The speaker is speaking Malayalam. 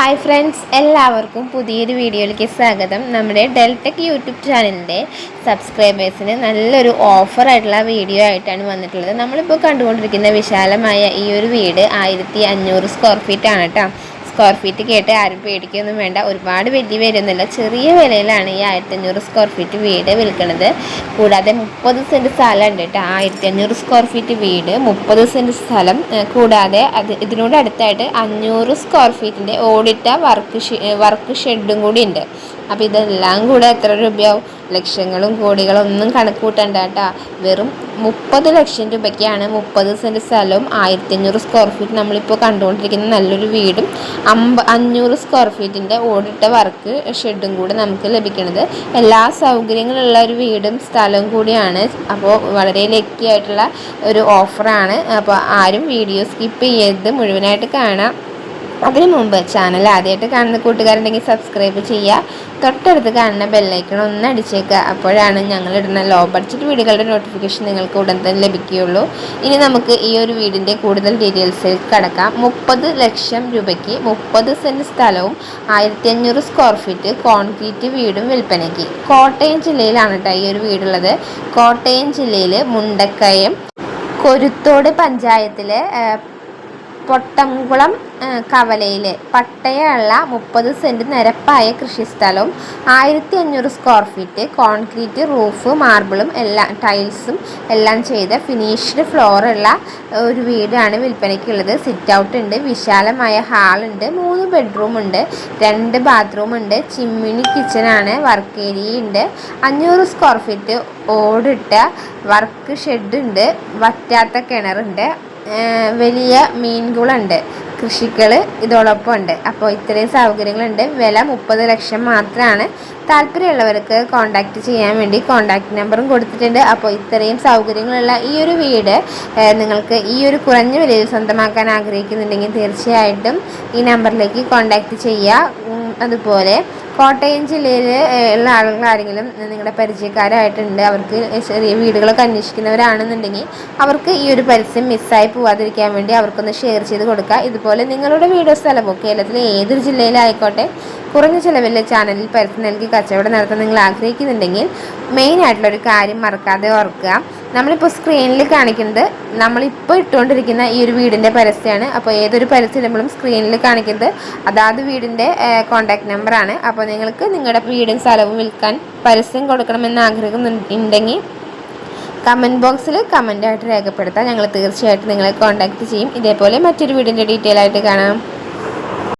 ഹായ് ഫ്രണ്ട്സ് എല്ലാവർക്കും പുതിയൊരു വീഡിയോയിലേക്ക് സ്വാഗതം. നമ്മുടെ ഡെൽടെക് യൂട്യൂബ് ചാനലിന്റെ സബ്സ്ക്രൈബേഴ്സിന് നല്ലൊരു ഓഫറായിട്ടുള്ള വീഡിയോ ആയിട്ടാണ് വന്നിട്ടുള്ളത്. നമ്മളിപ്പോൾ കണ്ടുകൊണ്ടിരിക്കുന്ന വിശാലമായ ഈ ഒരു വീട് ആയിരത്തി അഞ്ഞൂറ് സ്ക്വയർ ഫീറ്റ് ആണ് കേട്ടോ സ്ക്വയർ ഫീറ്റ് കേട്ട് ആരും പേടിക്കൊന്നും വേണ്ട. ഒരുപാട് വലിയ വരുന്നില്ല ചെറിയ വിലയിലാണ് ഈ ആയിരത്തി അഞ്ഞൂറ് സ്ക്വയർ ഫീറ്റ് വീട് വിൽക്കുന്നത്. കൂടാതെ മുപ്പത് സെന്റ് സ്ഥലം ഉണ്ട് കേട്ടോ. ആയിരത്തി അഞ്ഞൂറ് സ്ക്വയർ ഫീറ്റ് വീട് മുപ്പത് സെന്റ് സ്ഥലം. കൂടാതെ അത് ഇതിനോട് അടുത്തായിട്ട് അഞ്ഞൂറ് സ്ക്വയർ ഫീറ്റിന്റെ ഓടിട്ട വർക്ക് വർക്ക് ഷെഡും കൂടി ഉണ്ട്. അപ്പോൾ ഇതെല്ലാം കൂടെ എത്ര രൂപയാവും? ലക്ഷങ്ങളും കോടികളും ഒന്നും കണക്ക് കൂട്ടണ്ട കേട്ടോ. വെറും മുപ്പത് ലക്ഷം രൂപയ്ക്കാണ് മുപ്പത് സെന്റ് സ്ഥലവും ആയിരത്തി അഞ്ഞൂറ് സ്ക്വയർ ഫീറ്റ് നമ്മളിപ്പോൾ കണ്ടുകൊണ്ടിരിക്കുന്ന നല്ലൊരു വീടും അമ്പ അഞ്ഞൂറ് സ്ക്വയർ ഫീറ്റിന്റെ ഓടിട്ട വർക്ക് ഷെഡും കൂടെ നമുക്ക് ലഭിക്കുന്നത്. എല്ലാ സൗകര്യങ്ങളുള്ള ഒരു വീടും സ്ഥലവും കൂടിയാണ്. അപ്പോൾ വളരെ ലക്കി ആയിട്ടുള്ള ഒരു ഓഫറാണ് അപ്പോൾ ആരും വീഡിയോ സ്കിപ്പ് ചെയ്യരുത്. മുഴുവനായിട്ട് കാണാം. അതിനു മുമ്പ് ചാനൽ ആദ്യമായിട്ട് കാണുന്ന കൂട്ടുകാരുണ്ടെങ്കിൽ സബ്സ്ക്രൈബ് ചെയ്യുക. തൊട്ടടുത്ത് കാണുന്ന ബെല്ലൈക്കൺ ഒന്ന് അടിച്ചേക്കുക. അപ്പോഴാണ് ഞങ്ങൾ ഇടുന്ന ലോ ബഡ്ജറ്റ് വീടുകളുടെ നോട്ടിഫിക്കേഷൻ നിങ്ങൾക്ക് ഉടൻ തന്നെ ലഭിക്കുകയുള്ളൂ. ഇനി നമുക്ക് ഈ ഒരു വീടിന്റെ കൂടുതൽ ഡീറ്റെയിൽസിലേക്ക് കടക്കാം. മുപ്പത് ലക്ഷം രൂപയ്ക്ക് മുപ്പത് സെന്റ് സ്ഥലവും ആയിരത്തി അഞ്ഞൂറ് സ്ക്വയർ ഫീറ്റ് കോൺക്രീറ്റ് വീടും വിൽപ്പനയ്ക്ക്. കോട്ടയം ജില്ലയിലാണ് കേട്ടോ ഈ ഒരു വീടുള്ളത്. കോട്ടയം ജില്ലയിൽ മുണ്ടക്കയം കൊരുത്തോട് പഞ്ചായത്തിലെ പൊട്ടംകുളം കവലയിൽ പട്ടയമുള്ള മുപ്പത് സെന്റ് നിരപ്പായ കൃഷിസ്ഥലവും ആയിരത്തി അഞ്ഞൂറ് സ്ക്വയർ ഫീറ്റ് കോൺക്രീറ്റ് റൂഫ് മാർബിളും എല്ലാം ടൈൽസും എല്ലാം ചെയ്ത ഫിനിഷ്ഡ് ഫ്ലോറുള്ള ഒരു വീടാണ് വിൽപ്പനയ്ക്കുള്ളത്. സിറ്റ് ഔട്ട് ഉണ്ട് വിശാലമായ ഹാളുണ്ട് മൂന്ന് ബെഡ്റൂം ഉണ്ട് രണ്ട് ബാത്റൂം ഉണ്ട് ചിമ്മിണി കിച്ചണാണ് വർക്ക് ഏരിയ ഉണ്ട്. അഞ്ഞൂറ് സ്ക്വയർ ഫീറ്റ് ഓടിട്ട വർക്ക് ഷെഡുണ്ട് വറ്റാത്ത കിണറുണ്ട്. വലിയ മീൻകുളുണ്ട്. കൃഷികൾ ഇതോടൊപ്പം ഉണ്ട് അപ്പോൾ ഇത്രയും സൗകര്യങ്ങളുണ്ട്. വില മുപ്പത് ലക്ഷം മാത്രമാണ് താല്പര്യമുള്ളവർക്ക് കോൺടാക്റ്റ് ചെയ്യാൻ വേണ്ടി കോൺടാക്റ്റ് നമ്പറും കൊടുത്തിട്ടുണ്ട്. അപ്പോൾ ഇത്രയും സൗകര്യങ്ങളുള്ള ഈ ഒരു വീട് നിങ്ങൾക്ക് ഈ ഒരു കുറഞ്ഞ വിലയിൽ സ്വന്തമാക്കാൻ ആഗ്രഹിക്കുന്നുണ്ടെങ്കിൽ തീർച്ചയായിട്ടും ഈ നമ്പറിലേക്ക് കോൺടാക്റ്റ് ചെയ്യുക. അതുപോലെ കോട്ടയം ജില്ലയിൽ ഉള്ള ആളുകൾ ആരെങ്കിലും നിങ്ങളുടെ പരിചയക്കാരായിട്ടുണ്ട് അവർക്ക് ചെറിയ വീടുകളൊക്കെ അന്വേഷിക്കുന്നവരാണെന്നുണ്ടെങ്കിൽ അവർക്ക് ഈ ഒരു പരസ്യം മിസ്സായി പോവാതിരിക്കാൻ വേണ്ടി അവർക്കൊന്ന് ഷെയർ ചെയ്ത് കൊടുക്കുക. ഇതുപോലെ നിങ്ങളുടെ വീടോ സ്ഥലമോ കേരളത്തിലെ ഏതൊരു ജില്ലയിലായിക്കോട്ടെ കുറഞ്ഞ ചിലവിൽ ചാനലിൽ പരസ്യം നൽകി കച്ചവടം നടത്താൻ നിങ്ങൾ ആഗ്രഹിക്കുന്നുണ്ടെങ്കിൽ മെയിൻ ആയിട്ടുള്ള ഒരു കാര്യം മറക്കാതെ ഓർക്കുക. നമ്മളിപ്പോൾ സ്ക്രീനിൽ കാണിക്കുന്നത് നമ്മളിപ്പോൾ ഇട്ടുകൊണ്ടിരിക്കുന്ന ഈ ഒരു വീടിന്റെ പരസ്യമാണ് അപ്പോൾ ഏതൊരു പരസ്യം നമ്മളും സ്ക്രീനിൽ കാണിക്കുന്നത്. അതാത് വീടിന്റെ കോൺടാക്ട് നമ്പറാണ് അപ്പോൾ നിങ്ങൾക്ക് നിങ്ങളുടെ വീടും സ്ഥലവും വിൽക്കാൻ പരസ്യം കൊടുക്കണമെന്ന് ആഗ്രഹിക്കുന്നുണ്ടെങ്കിൽ കമന്റ് ബോക്സിൽ കമന്റായിട്ട് രേഖപ്പെടുത്താം ഞങ്ങൾ തീർച്ചയായിട്ടും നിങ്ങളെ കോൺടാക്റ്റ് ചെയ്യും. ഇതേപോലെ മറ്റൊരു വീടിന്റെ ഡീറ്റെയിൽ ആയിട്ട് കാണാം.